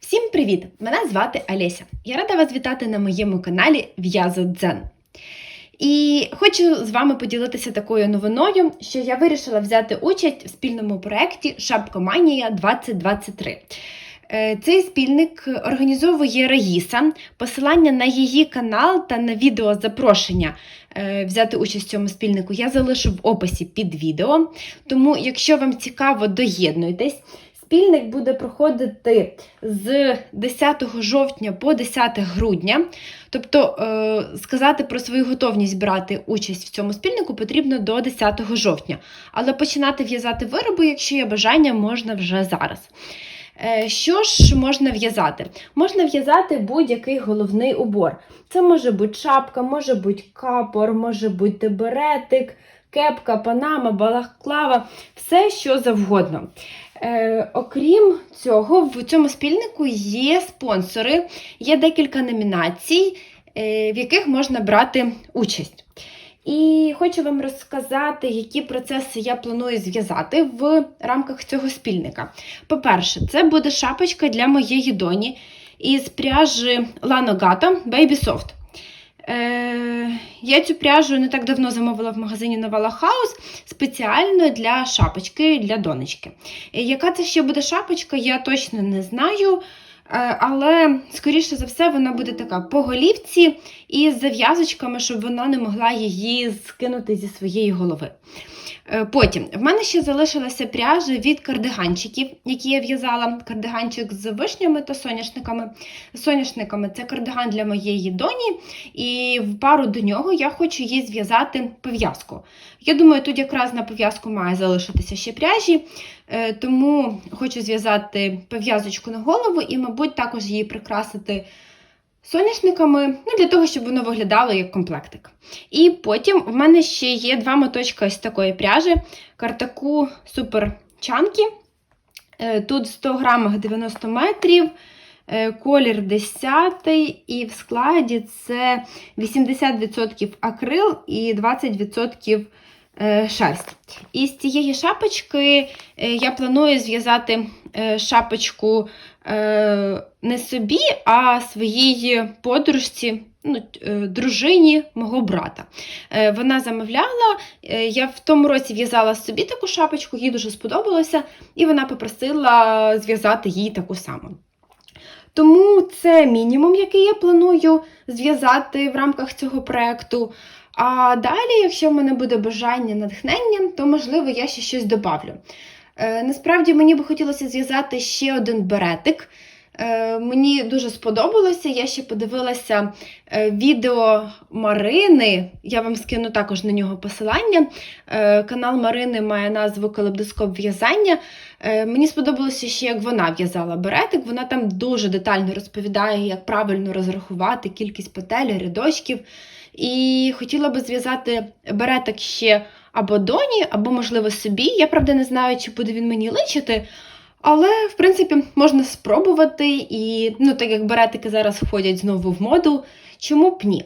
Всім привіт! Мене звати Олеся. Я рада вас вітати на моєму каналі В'язодзен. І хочу з вами поділитися такою новиною, що я вирішила взяти участь в спільному проєкті Шапкоманія 2023. Е, Цей спільник організовує Раїса. Посилання на її канал та на відео запрошення е, взяти участь в цьому спільнику я залишу в описі під відео. Тому, якщо вам цікаво, доєднуйтесь. Спільник буде проходити з 10 жовтня по 10 грудня. Тобто, е, сказати про свою готовність брати участь в цьому спільнику потрібно до 10 жовтня. Але починати в'язати вироби, якщо є бажання, можна вже зараз. Е, Що ж можна в'язати? Можна в'язати будь-який головний убор. Це може бути шапка, може бути капор, може бути беретик, кепка, панама, балаклава, все що завгодно. Е, окрім цього, в цьому спільнику є спонсори, є декілька номінацій, е, в яких можна брати участь. І хочу вам розказати, які процеси я планую зв'язати в рамках цього спільника. По-перше, це буде шапочка для моєї доні із пряжі Lano Gato Baby Soft. Е, я цю пряжу не так давно замовила в магазині Новала Хаус спеціально для шапочки для донечки. Е, Яка це ще буде шапочка, я точно не знаю. Е, Але, скоріше за все, вона буде така по голівці і з зав'язочками, щоб вона не могла її скинути зі своєї голови. Е, Потім в мене ще залишилася пряжа від кардиганчиків, які я в'язала. Кардиганчик з вишнями та соняшниками. Соняшниками це кардиган для моєї доні, і в пару до нього я хочу їй зв'язати пов'язку. Я думаю, тут якраз на пов'язку має залишитися ще пряжі, е, тому хочу зв'язати пов'язочку на голову і, мабуть, також її прикрасити соняшниками, ну, для того, щоб воно виглядало як комплектик. І потім в мене ще є два моточка ось такої пряжі, картаку Супер Чанкі. Е, Тут 100 грамах 90 метрів, е, колір 10 і в складі це 80% акрил і 20% е, шерсть. І з цієї шапочки я планую зв'язати шапочку не собі, а своїй подружці, ну, е, дружині мого брата. Е, Вона замовляла, е, я в тому році в'язала собі таку шапочку, їй дуже сподобалося, і вона попросила зв'язати їй таку саму. Тому це мінімум, який я планую зв'язати в рамках цього проєкту. А далі, якщо в мене буде бажання, натхнення, то можливо я ще щось добавлю. Е, насправді мені би хотілося зв'язати ще один беретик. Е, мені дуже сподобалося. Я ще подивилася е, відео Марини. Я вам скину також на нього посилання. Канал Марини має назву Калейдоскоп в'язання. Мені сподобалося ще, як вона в'язала беретик. Вона там дуже детально розповідає, як правильно розрахувати кількість петель, рядочків. І хотіла би зв'язати беретик ще або доні, або, можливо, собі. Я правда не знаю, чи буде він мені личити. Але, в принципі, можна спробувати, і ну, так як беретики зараз входять знову в моду, чому б ні?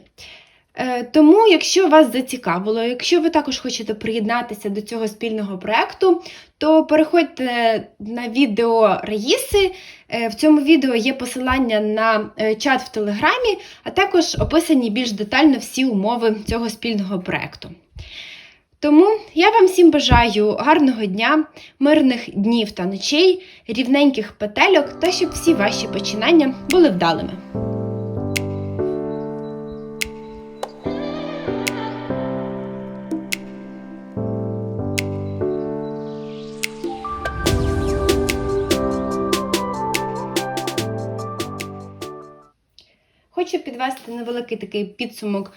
Е, Тому, якщо вас зацікавило, якщо ви також хочете приєднатися до цього спільного проєкту, то переходьте на відео Раїси. Е, В цьому відео є посилання на е, чат в Телеграмі, а також описані більш детально всі умови цього спільного проєкту. Тому я вам всім бажаю гарного дня, мирних днів та ночей, рівненьких петельок та щоб всі ваші починання були вдалими. Хочу підвести невеликий такий підсумок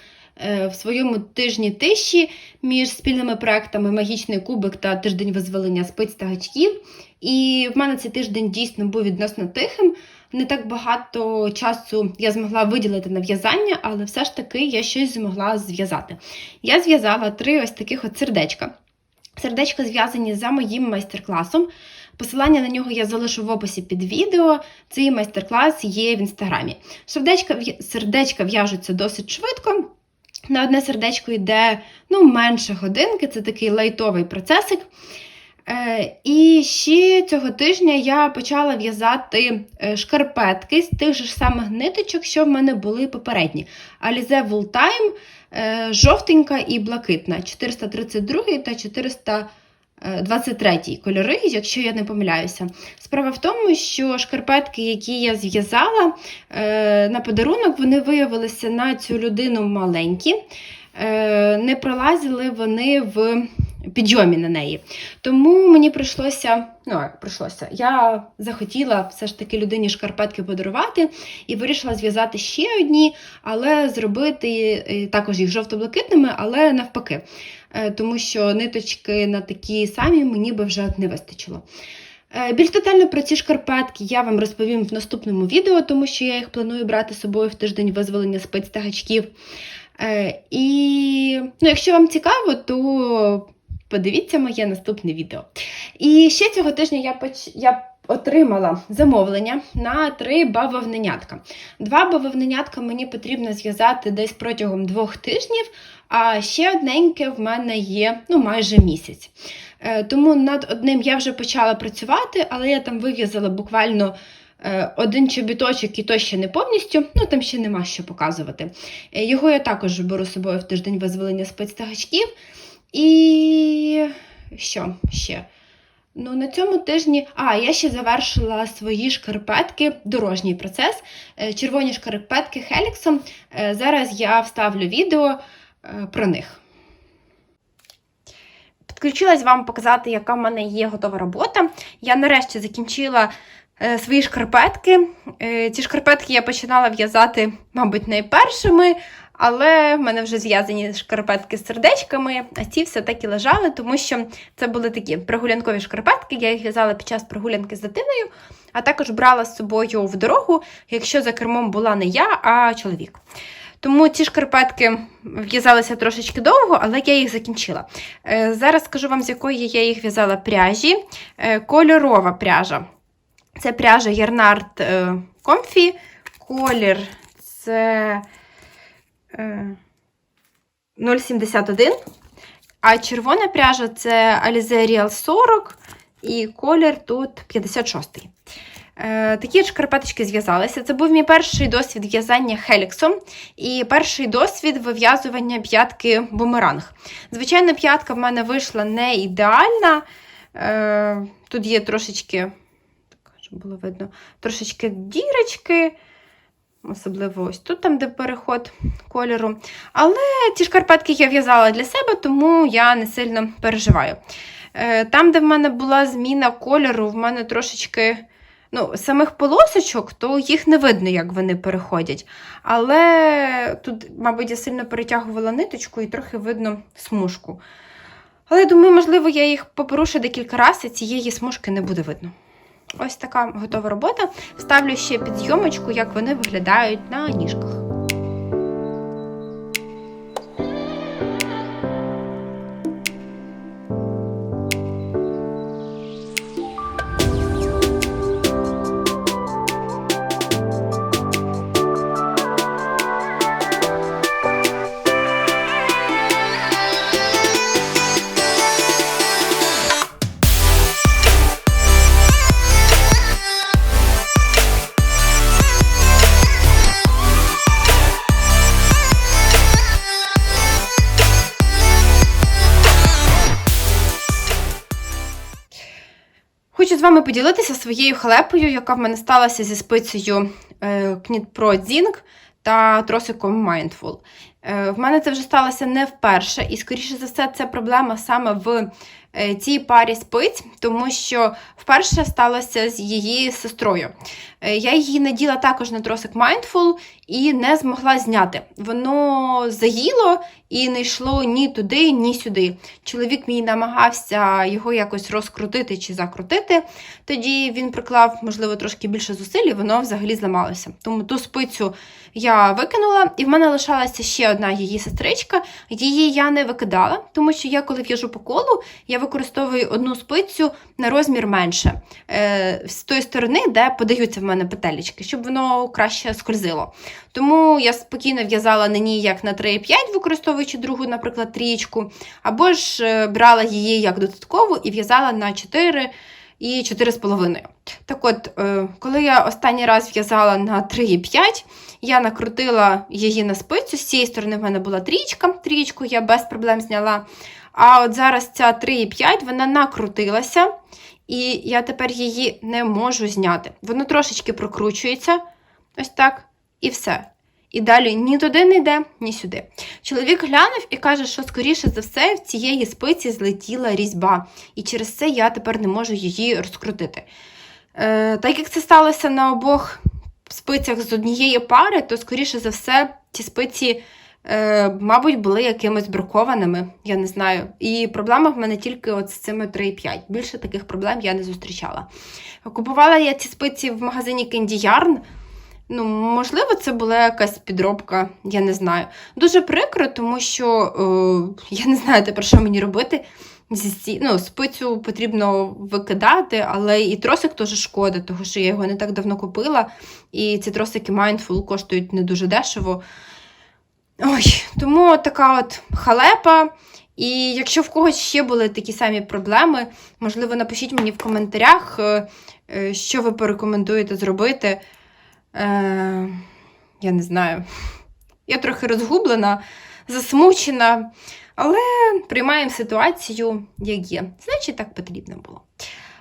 в своєму тижні тиші між спільними проектами Магічний кубик та тиждень визволення спиць та гачків. І в мене цей тиждень дійсно був відносно тихим. Не так багато часу я змогла виділити на в'язання, але все ж таки я щось змогла зв'язати. Я зв'язала три ось таких от сердечка. Сердечка зв'язані за моїм майстер-класом. Посилання на нього я залишу в описі під відео. Цей майстер-клас є в інстаграмі. Сердечка, сердечка в'яжуться досить швидко. На одне сердечко йде ну, менше годинки, це такий лайтовий процесик. Е, І ще цього тижня я почала в'язати е, шкарпетки з тих же самих ниточок, що в мене були попередні. Alize Wool Time, е, жовтенька і блакитна, 432 та 423 кольори, якщо я не помиляюся. Справа в тому, що шкарпетки, які я зв'язала е, на подарунок, вони виявилися на цю людину маленькі. Е, Не пролазили вони в підйомі на неї. Тому мені прийшлося, ну як прийшлося, я захотіла все ж таки людині шкарпетки подарувати і вирішила зв'язати ще одні, але зробити е, також їх жовто-блакитними, але навпаки. Е, Тому що ниточки на такі самі мені би вже не вистачило. Е, Більш детально про ці шкарпетки я вам розповім в наступному відео, тому що я їх планую брати з собою в тиждень визволення спиць. Е, І ну, якщо вам цікаво, то подивіться моє наступне відео. І ще цього тижня я поч... я отримала замовлення на три бавовненятка. Два бавовненятка мені потрібно зв'язати десь протягом двох тижнів, а ще одненьке в мене є ну, майже місяць. Е, Тому над одним я вже почала працювати, але я там вив'язала буквально. е, Один чобіточок і то ще не повністю, ну там ще нема що показувати. Е, Його я також беру з собою в тиждень визволення та. І що ще? Ну, на цьому тижні. А, я ще завершила свої шкарпетки, дорожній процес. Червоні шкарпетки Хеліксом. Зараз я вставлю відео про них. Підключилась вам показати, яка в мене є готова робота. Я нарешті закінчила е, свої шкарпетки. Е, Ці шкарпетки я починала в'язати, мабуть, найпершими, але в мене вже зв'язані шкарпетки з сердечками, а ці все таки лежали, тому що це були такі прогулянкові шкарпетки. Я їх в'язала під час прогулянки з дитиною, а також брала з собою в дорогу, якщо за кермом була не я, а чоловік. Тому ці шкарпетки в'язалися трошечки довго, але я їх закінчила. Е, Зараз скажу вам, з якої я їх в'язала пряжі. Е, Кольорова пряжа. Це пряжа Ярнард Comfy. Колір це е, 0,71. А червона пряжа це Alize Real 40 і колір тут 56. Е, Такі шкарпеточки зв'язалися. Це був мій перший досвід в'язання хеліксом і перший досвід вив'язування п'ятки бумеранг. Звичайно, п'ятка в мене вийшла не ідеальна. Е, Тут є трошечки, так, щоб було видно, трошечки дірочки. Особливо ось тут, там, де переход кольору. Але ці шкарпетки я в'язала для себе, тому я не сильно переживаю. Е, Там, де в мене була зміна кольору, в мене трошечки ну, самих полосочок, то їх не видно, як вони переходять. Але тут, мабуть, я сильно перетягувала ниточку і трохи видно смужку. Але думаю, можливо, я їх попорушу декілька разів, і цієї смужки не буде видно. Ось така готова робота. Ставлю ще під зйомочку, як вони виглядають на ніжках. Хочу з вами поділитися своєю халепою, яка в мене сталася зі спицею е, Knit Pro Zing та тросиком Mindful. Е, В мене це вже сталося не вперше, і, скоріше за все, це проблема саме в е, цій парі спиць, тому що вперше сталося з її сестрою. Е, Я її наділа також на тросик Mindful і не змогла зняти. Воно заїло і не йшло ні туди, ні сюди. Чоловік мій намагався його якось розкрутити чи закрутити. Тоді він приклав, можливо, трошки більше зусиль, і воно взагалі зламалося. Тому ту спицю я викинула, і в мене лишалася ще одна її сестричка. Її я не викидала, тому що я, коли в'яжу по колу, я використовую одну спицю на розмір менше. Е, з тої сторони, де подаються в мене петелечки, щоб воно краще скользило. Тому я спокійно в'язала на ній як на 3,5, використовуючи другу, наприклад, трієчку, або ж е, брала її як додаткову і в'язала на 4 і 4,5. Так от, е, коли я останній раз в'язала на 3,5, я накрутила її на спицю. З цієї сторони в мене була трічка, трічку я без проблем зняла. А от зараз ця 3,5 вона накрутилася, і я тепер її не можу зняти. Воно трошечки прокручується, ось так, і все. І далі ні туди не йде, ні сюди. Чоловік глянув і каже, що, скоріше за все, в цієї спиці злетіла різьба, і через це я тепер не можу її розкрутити. Е, Так як це сталося на обох спицях з однієї пари, то, скоріше за все, ці спиці, е, мабуть, були якимось бракованими, я не знаю. І проблема в мене тільки от з цими 3,5. Більше таких проблем я не зустрічала. Купувала я ці спиці в магазині Candy Yarn. Ну, можливо, це була якась підробка, я не знаю. Дуже прикро, тому що е, я не знаю тепер, що мені робити. Зі ну, спицю потрібно викидати, але і тросик теж шкода, тому що я його не так давно купила. І ці тросики Mindful коштують не дуже дешево. Ой, тому така от халепа. І якщо в когось ще були такі самі проблеми, можливо, напишіть мені в коментарях, е, е, що ви порекомендуєте зробити. Е, я не знаю. Я трохи розгублена, засмучена, але приймаємо ситуацію, як є. Значить, так потрібно було.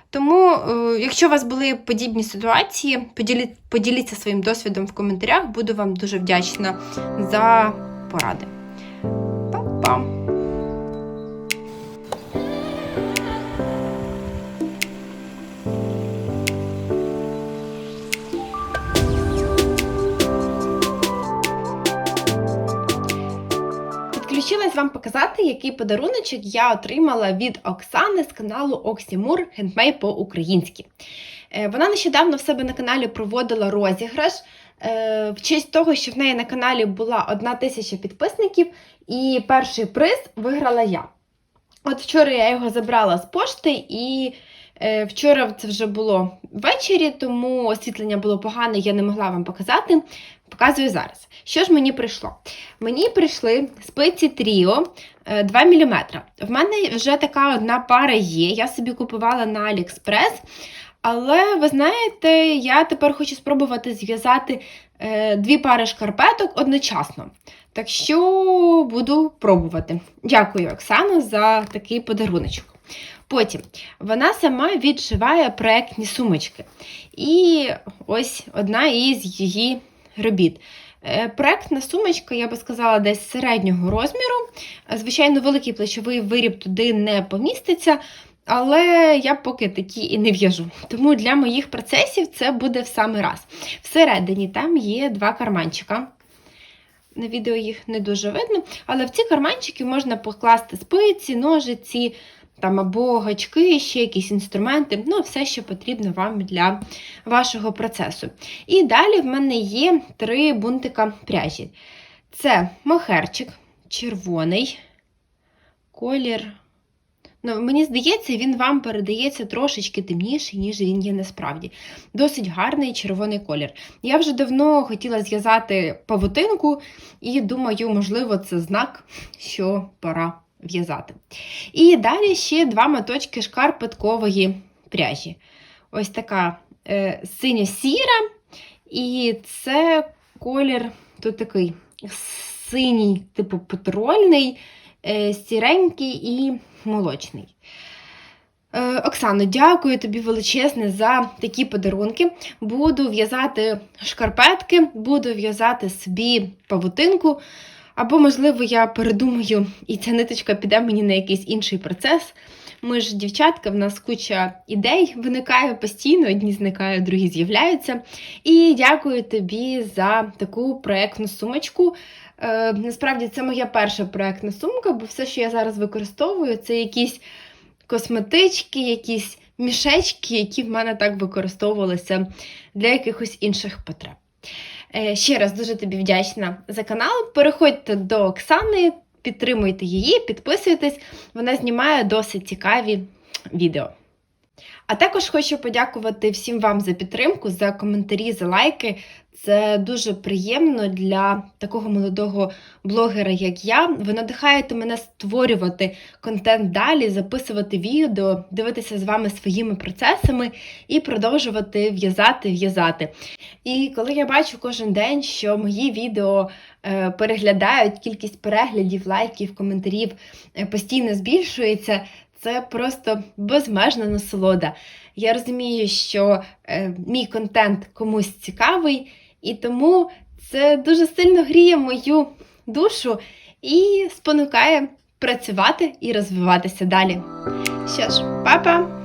Тому, е, якщо у вас були подібні ситуації, поділі, поділіться своїм досвідом в коментарях. Буду вам дуже вдячна за поради. Па-пам! Підключилась вам показати, який подаруночок я отримала від Оксани з каналу Оксімур Хендмей по-українськи. Е, Вона нещодавно в себе на каналі проводила розіграш е, в честь того, що в неї на каналі була одна тисяча підписників, і перший приз виграла я. От вчора я його забрала з пошти, і е, вчора це вже було ввечері, тому освітлення було погане, я не могла вам показати. Показую зараз. Що ж мені прийшло? Мені прийшли спиці Тріо 2 мм. В мене вже така одна пара є. Я собі купувала на AliExpress. Але ви знаєте, я тепер хочу спробувати зв'язати е, дві пари шкарпеток одночасно. Так що буду пробувати. Дякую, Оксана, за такий подаруночок. Потім вона сама відшиває проектні сумочки. І ось одна із її робіт. Е, Проектна сумочка, я би сказала, десь середнього розміру. Е, Звичайно, великий плечовий виріб туди не поміститься, але я поки такі і не в'яжу. Тому для моїх процесів це буде в самий раз. Всередині там є два карманчика. На відео їх не дуже видно, але в ці карманчики можна покласти спиці, ножиці, там або гачки, ще якісь інструменти, ну, все, що потрібно вам для вашого процесу. І далі в мене є три бунтика пряжі. Це мохерчик червоний, колір. Ну, мені здається, він вам передається трошечки темніший, ніж він є насправді. Досить гарний червоний колір. Я вже давно хотіла зв'язати павутинку, і думаю, можливо, це знак, що пора в'язати. І далі ще два моточки шкарпеткової пряжі. Ось така е, синьо-сіра, і це колір тут такий синій, типу петрольний, е, сіренький і молочний. Е, Оксано, дякую тобі величезне за такі подарунки. Буду в'язати шкарпетки, буду в'язати собі павутинку. Або, можливо, я передумаю, і ця ниточка піде мені на якийсь інший процес. Ми ж дівчатка, в нас куча ідей виникає постійно, одні зникають, другі з'являються. І дякую тобі за таку проєктну сумочку. Е, насправді це моя перша проєктна сумка, бо все, що я зараз використовую, це якісь косметички, якісь мішечки, які в мене так використовувалися для якихось інших потреб. Е, Ще раз дуже тобі вдячна за канал. Переходьте до Оксани, підтримуйте її, підписуйтесь. Вона знімає досить цікаві відео. А також хочу подякувати всім вам за підтримку, за коментарі, за лайки. Це дуже приємно для такого молодого блогера, як я. Ви надихаєте мене створювати контент далі, записувати відео, дивитися з вами своїми процесами і продовжувати в'язати, в'язати. І коли я бачу кожен день, що мої відео е, переглядають, кількість переглядів, лайків, коментарів е, постійно збільшується, це просто безмежна насолода. Я розумію, що е, мій контент комусь цікавий, і тому це дуже сильно гріє мою душу і спонукає працювати і розвиватися далі. Що ж, па-па!